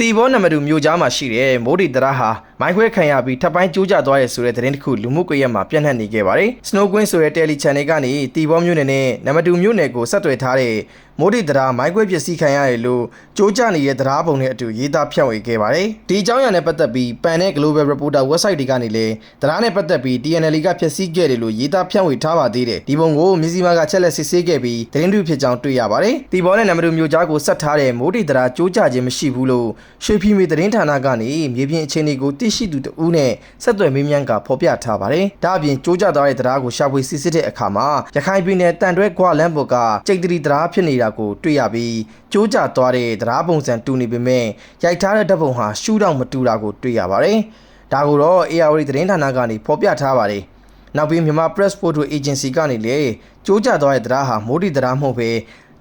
တီဘောနံပါတ်2မြို့ကြားမှာရှိတဲ့မိုးဒီတရဟာမိုင်းခွဲခံရပြီးထပ်ပိုင်းကျိုးကျသွားရဲဆိုတဲ့သတင်းတစ်ခုလူမှုကွန်ရက်မှာပြန့်နှံ့နေခဲ့ပါတယ်။ Snow Queen ဆိုတဲ့ Tele Channel ကနေတီဘောမြို့နယ်နဲ့နံပါတ်2မြို့နယ်ကိုဆက်သွယ်ထားတဲ့မိုးဒီတရမိုင်းခွဲပစ္စည်းခံရတယ်လို့ကျိုးကျနေတဲ့တရားပုံနဲ့အတူရေးသားဖြန့်ဝေခဲ့ပါတယ်။ဒီအကြောင်းအရာနဲ့ပတ်သက်ပြီးပန်တဲ့ Global Reporter website တွေကနေလည်းတရားနဲ့ပတ်သက်ပြီး TNL ကဖျက်ဆီးခဲ့တယ်လို့ရေးသားဖြန့်ဝေထားပါသေးတယ်။ဒီပုံကိုမြစည်းမကချက်လက်စစ်ဆေးခဲ့ပြီးသတင်းတူဖြစ်ကြောင်းတွေ့ရပါတယ်။တီဘောနဲ့နံပါတ်2မြို့ကြားကိုဆက်ထားတဲ့မိုးဒီတရကျိုးကျခြင်းမရှိဘူးလို့ရွှေဖီမေသတင်းဌာနကနေမြေပြင်အခြေအနေကိုသိရှိသူတဦးနဲ့ဆက်သွယ်မေးမြန်းကဖော်ပြထားပါတယ်။ဒါအပြင်ကျိုးကျသွားတဲ့တရားကိုရှာဖွေစစ်ဆေးတဲ့အခါမှာရခိုင်ပြည်နယ်တန်တွဲကွာလမ်းပေါ်ကကျိတ်တရီတရားဖြစ်နေတာကိုတွေ့ရပြီးကျိုးကျသွားတဲ့တရားပုံစံတူနေပေမဲ့ရိုက်ထားတဲ့ဓာတ်ပုံဟာရှူးတော့မတူတာကိုတွေ့ရပါတယ်။ဒါကိုတော့ ARD သတင်းဌာနကနေဖော်ပြထားပါတယ်။နောက်ပြီးမြန်မာ Press Photo Agency ကနေလည်းကျိုးကျသွားတဲ့တရားဟာမိုးဒီတရားမဟုတ်ပဲ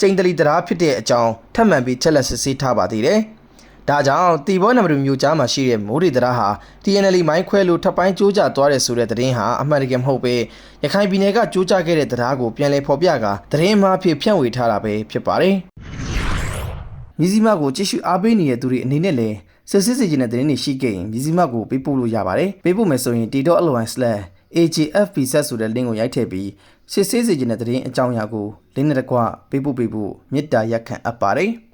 ကျိန်တလီတရားဖြစ်တဲ့အကြောင်းထပ်မံပြီးချက်လက်စစ်ဆေးထားပါသေးတယ်။ ဒါကြောင့်တီဘောနံပါတ်2မျိုးကြားမှာရှိတဲ့မိုးဒီတရားဟာ TNL မိုင်းခွဲလို့ထပ်ပိုင်းကျိုးကျသွားတယ်ဆိုတဲ့သတင်းဟာအမှန်တကယ်မဟုတ်ပဲရခိုင်ပြည်နယ်ကကျိုးကျခဲ့တဲ့တရားကိုပြန်လည်ဖော်ပြကာသတင်းမှားဖြစ်ဖြန့်ဝေထားတာပဲဖြစ်ပါတယ်။မြစည်းမကိုကြည့်ရှုအားပေးနေတဲ့သူတွေအနေနဲ့လည်းစစ်စစ်စီခြင်းတဲ့သတင်းတွေရှိခဲ့ရင်မြစည်းမကိုပေးပို့လို့ရပါတယ်။ပေးပို့မယ်ဆိုရင် t.ly/agfp ဆက်ဆိုတဲ့ link ကိုရိုက်ထည့်ပြီးစစ်စစ်စီခြင်းတဲ့သတင်းအကြောင်းအရာကို link နဲ့တကွပေးပို့ပေးဖို့မေတ္တာရက်ခံအပ်ပါတယ်။